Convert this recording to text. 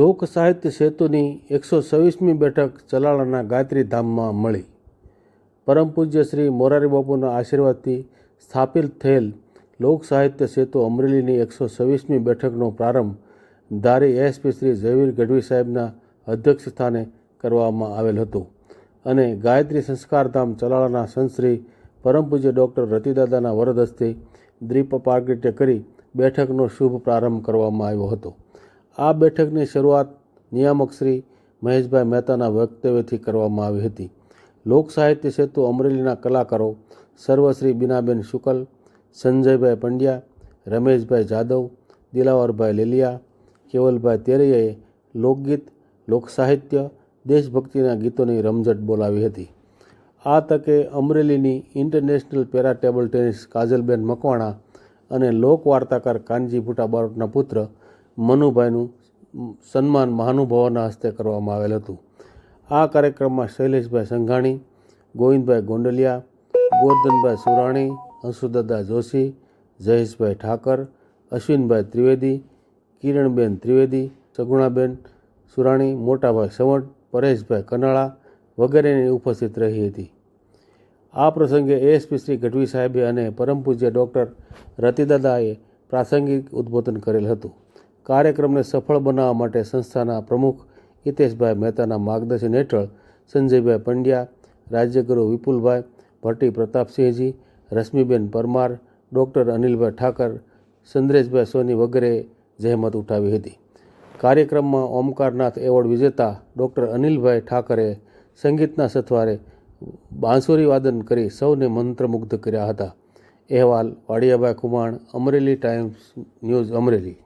લોક સાહિત્ય સેતુની એકસો છવ્વીસમી બેઠક ચલાળાના ગાયત્રી ધામમાં મળી. પરમ પૂજ્ય શ્રી મોરારી બાપુના આશીર્વાદથી સ્થાપિત થયેલ લોક સાહિત્ય સેતુ અમરેલીની એકસો છવ્વીસમી બેઠકનો પ્રારંભ ધારી એસપી શ્રી જયવીર ગઢવી સાહેબના અધ્યક્ષ સ્થાને કરવામાં આવેલ હતો અને ગાયત્રી સંસ્કારધામ ચલાળાના સંતશ્રી પરમ પૂજ્ય ડૉક્ટર રતિદાદાના વરદ હસ્તે દ્વીપ પ્રાગટ્ય કરી બેઠકનો શુભ પ્રારંભ કરવામાં આવ્યો હતો. આ બેઠકની શરૂઆત નિયામક શ્રી મહેશભાઈ મહેતાના વક્તવ્યથી કરવામાં આવી હતી. લોક સાહિત્ય સેતુ અમરેલીના કલાકારો સર્વશ્રી બીનાબેન શુકલ, સંજયભાઈ પંડ્યા, રમેશભાઈ જાદવ, દિલાવરભાઈ લેલિયા, કેવલભાઈ તેરૈયાએ લોકગીત લોકસાહિત્ય દેશભક્તિના ગીતોની રમઝટ બોલાવી હતી. આ તકે અમરેલીની international para table tennis Kajalben Makwana અને લોક વાર્તાકાર કાનજી ભૂટા બારોટના પુત્ર મનુભાઈનું સન્માન મહાનુભાવોના હસ્તે કરવામાં આવેલ હતું. આ કાર્યક્રમમાં શૈલેષભાઈ સંઘાણી, ગોવિંદભાઈ ગોંડલિયા, ગોરધનભાઈ સુરાણી હંસુદાદા જોશી, જયેશભાઈ ઠાકર, અશ્વિનભાઈ ત્રિવેદી, કિરણબેન ત્રિવેદી, સગુણાબેન સુરાણી, મોટાભાઈ સવડ પરેશભાઈ કનાળા વગેરેની ઉપસ્થિત રહી હતી. આ પ્રસંગે એએસપી શ્રી ગઢવી સાહેબે અને પરમ પૂજ્ય ડૉક્ટર રતિદાદાએ પ્રાસંગિક ઉદ્બોધન કરેલ હતું. કાર્યક્રમને સફળ બનાવવા માટે સંસ્થાના પ્રમુખ હિતેશભાઈ મહેતાના માર્ગદર્શન હેઠળ સંજયભાઈ પંડ્યા રાજ્યગુરુ વિપુલભાઈ ભટ્ટી પ્રતાપસિંહજી, રશ્મિબેન પરમાર, ડૉક્ટર અનિલભાઈ ઠાકર સંદ્રેશભાઈ સોની વગેરે જહેમત ઉઠાવી હતી. કાર્યક્રમમાં ઓમકારનાથ એવોર્ડ વિજેતા ડૉક્ટર અનિલભાઈ ઠાકરે સંગીતના સથવારે બાંસુરી વાદન કરી સૌને મંત્રમુગ્ધ કર્યા હતા. અહેવાલ, વાડિયાભાઈ કુમાણ અમરેલી ટાઈમ્સ ન્યૂઝ અમરેલી.